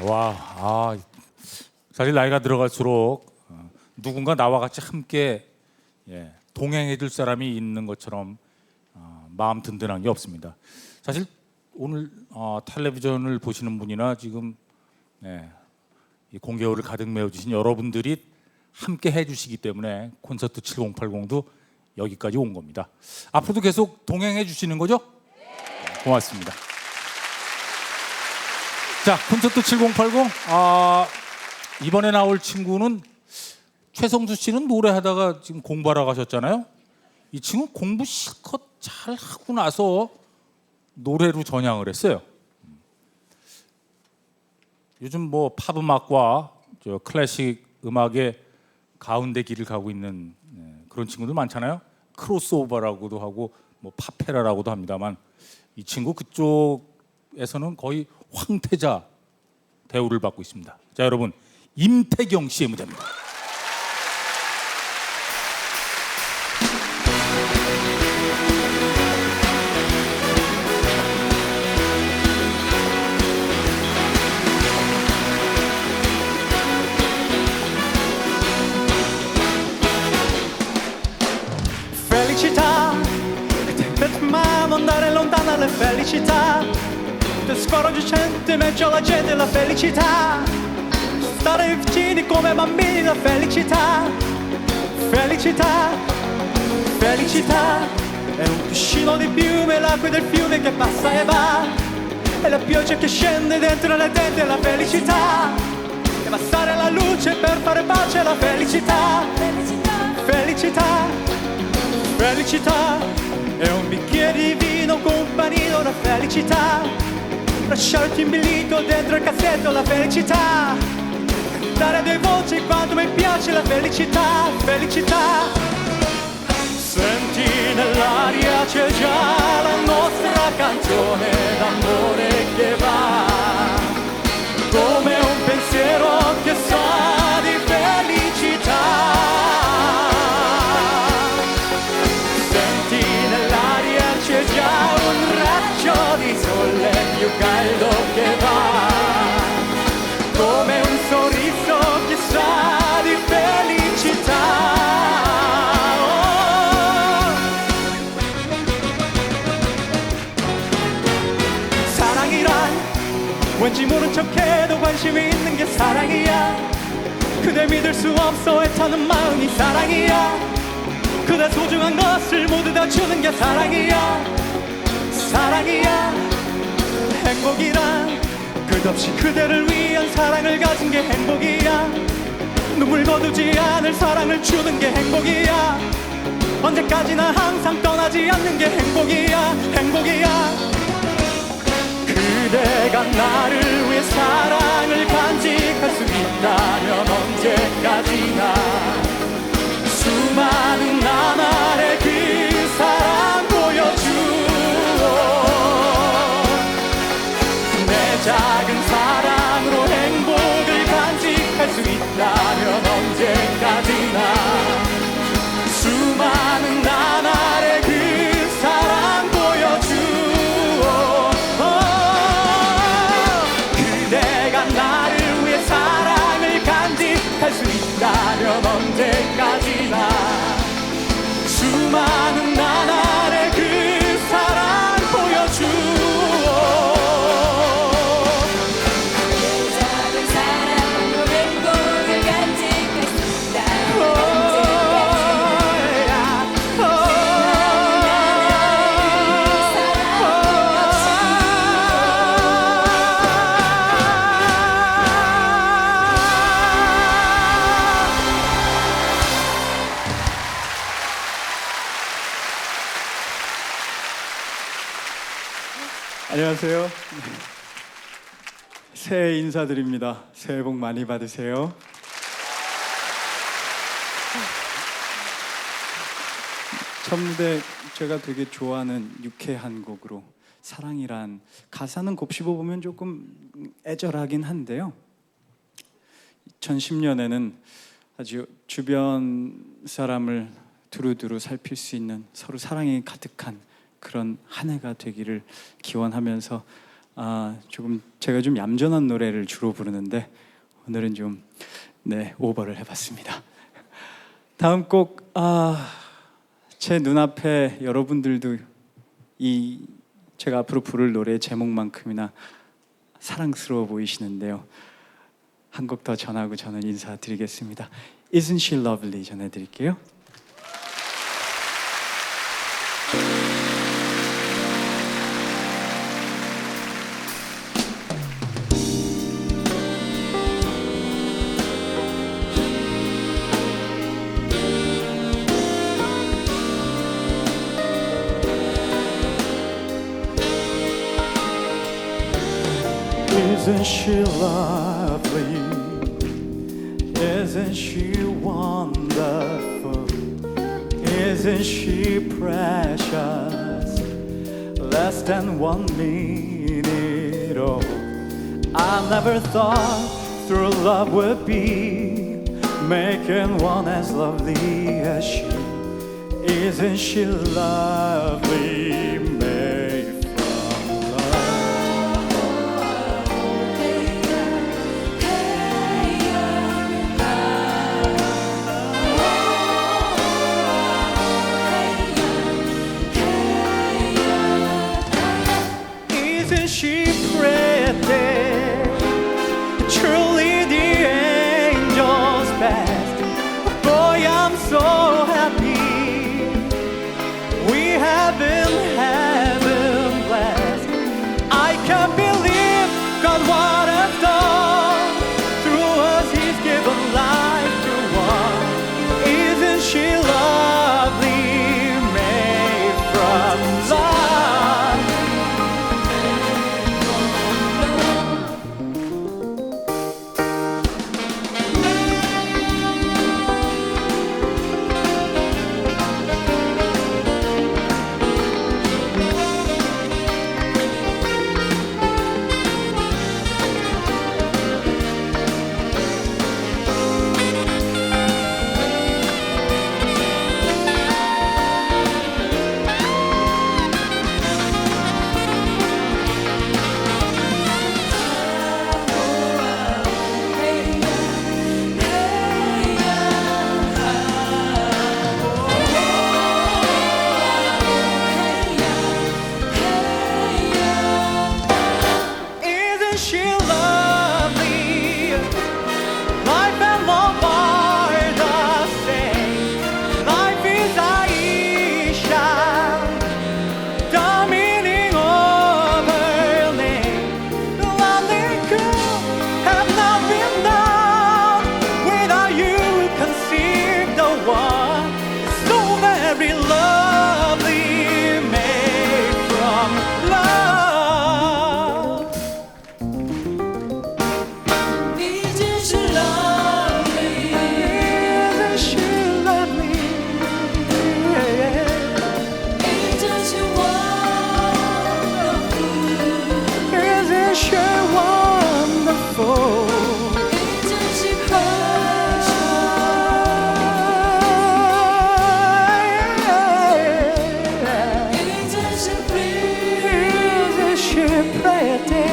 와, 아, 사실 나이가 들어갈수록 어, 누군가 나와 같이 함께 예, 동행해줄 사람이 있는 것처럼 어, 마음 든든한 게 없습니다. 사실 오늘 어, 텔레비전을 보시는 분이나 지금 예, 이 공개호를 가득 메워주신 여러분들이 함께 해주시기 때문에 콘서트 7080도 여기까지 온 겁니다. 앞으로도 계속 동행해 주시는 거죠? 고맙습니다. 자, 콘서트 7080. 아, 이번에 나올 친구는 최성수 씨는 노래하다가 지금 공부하러 가셨잖아요. 이 친구 공부 실컷 잘 하고 나서 노래로 전향을 했어요. 요즘 뭐 팝 음악과 저 클래식 음악의 가운데 길을 가고 있는 예, 그런 친구들 많잖아요. 크로스오버라고도 하고 뭐 파페라라고도 합니다만 이 친구 그쪽에서는 거의 황태자 대우를 받고 있습니다. 자 여러분 임태경 씨의 무대입니다. Ti scoraggiante in mezzo alla gente la felicità. Stare vicini come bambini la felicità. Felicità, felicità. È un piscino di piume, l'acqua del fiume che passa e va. E la pioggia che scende dentro le tende la felicità. E bastare la luce per fare pace la felicità. Felicità Felicità. È un bicchiere di vino con un panino la felicità Lasciarti imbilito dentro il cassetto la felicità. A due voci quando mi piace la felicità Felicità. Senti nell'aria c'è già la nostra canzone che va Come un sorriso. 사랑이란 왠지 모른 척해도 관심이 있는 게 사랑이야. 그대 믿을 수 없어 애타는 마음이 사랑이야. 그대 소중한 것을 모두 다 주는 게 사랑이야. 사랑이야 행복이란 끝없이 그대를 위한 사랑을 가진 게 행복이야. 눈물 거두지 않을 사랑을 주는 게 행복이야. 언제까지나 항상 떠나지 않는 게 행복이야. 행복이야. 그대가 나를 위해 사랑을 간직할 수 있다면 언제까지나 안녕하세요. 새해 인사드립니다. 새해 복 많이 받으세요. 첫 무대 제가 되게 좋아하는 유쾌한 곡으로 사랑이란 가사는 곱씹어 보면 조금 애절하긴 한데요. 2010년에는 아주 주변 사람을 두루두루 살필 수 있는 서로 사랑이 가득한 그런 한 해가 되기를 기원하면서 아, 조금 제가 좀 얌전한 노래를 주로 부르는데 오늘은 좀 네, 오버를 해봤습니다. 다음 곡 아, 제 눈앞에 여러분들도 이 제가 앞으로 부를 노래 제목만큼이나 사랑스러워 보이시는데요. 한 곡 더 전하고 저는 인사드리겠습니다. Isn't she lovely 전해드릴게요. Isn't she lovely? Isn't she wonderful? Isn't she precious? Less than one minute old. I never thought through love would be making one as lovely as she. Isn't she lovely? can be prayer day.